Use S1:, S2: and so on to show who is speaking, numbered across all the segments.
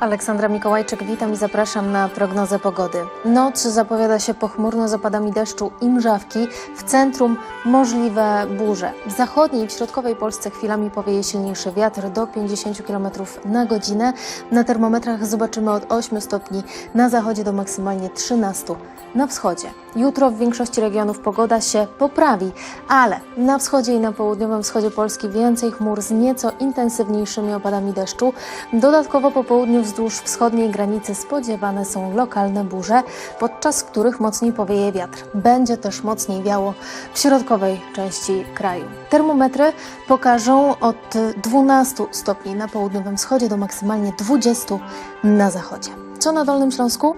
S1: Aleksandra Mikołajczyk, witam i zapraszam na prognozę pogody. Noc zapowiada się pochmurno z opadami deszczu i mrzawki. W centrum możliwe burze. W zachodniej i w środkowej Polsce chwilami powieje silniejszy wiatr do 50 km na godzinę. Na termometrach zobaczymy od 8 stopni na zachodzie do maksymalnie 13 na wschodzie. Jutro w większości regionów pogoda się poprawi, ale na wschodzie i na południowym wschodzie Polski więcej chmur z nieco intensywniejszymi opadami deszczu. Dodatkowo po południu wzdłuż wschodniej granicy spodziewane są lokalne burze, podczas których mocniej powieje wiatr. Będzie też mocniej wiało w środkowej części kraju. Termometry pokażą od 12 stopni na południowym wschodzie do maksymalnie 20 na zachodzie. Co na Dolnym Śląsku?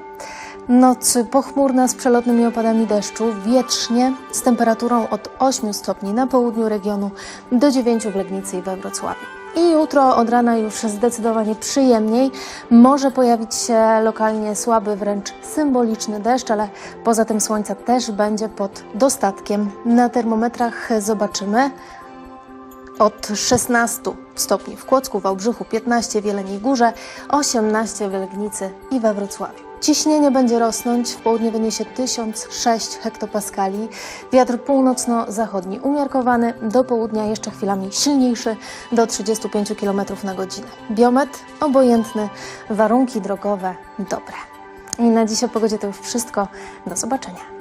S1: Noc pochmurna z przelotnymi opadami deszczu, wietrznie z temperaturą od 8 stopni na południu regionu do 9 w Legnicy i we Wrocławiu. I jutro od rana już zdecydowanie przyjemniej. Może pojawić się lokalnie słaby, wręcz symboliczny deszcz, ale poza tym słońca też będzie pod dostatkiem. Na termometrach zobaczymy od 16 stopni w Kłodzku, Wałbrzychu, 15 w Jeleniej Górze, 18 w Legnicy i we Wrocławiu. Ciśnienie będzie rosnąć, w południe wyniesie 1006 hektopaskali. Wiatr północno-zachodni umiarkowany, do południa jeszcze chwilami silniejszy, do 35 km na godzinę. Biometr obojętny, warunki drogowe dobre. I na dziś o pogodzie to już wszystko. Do zobaczenia.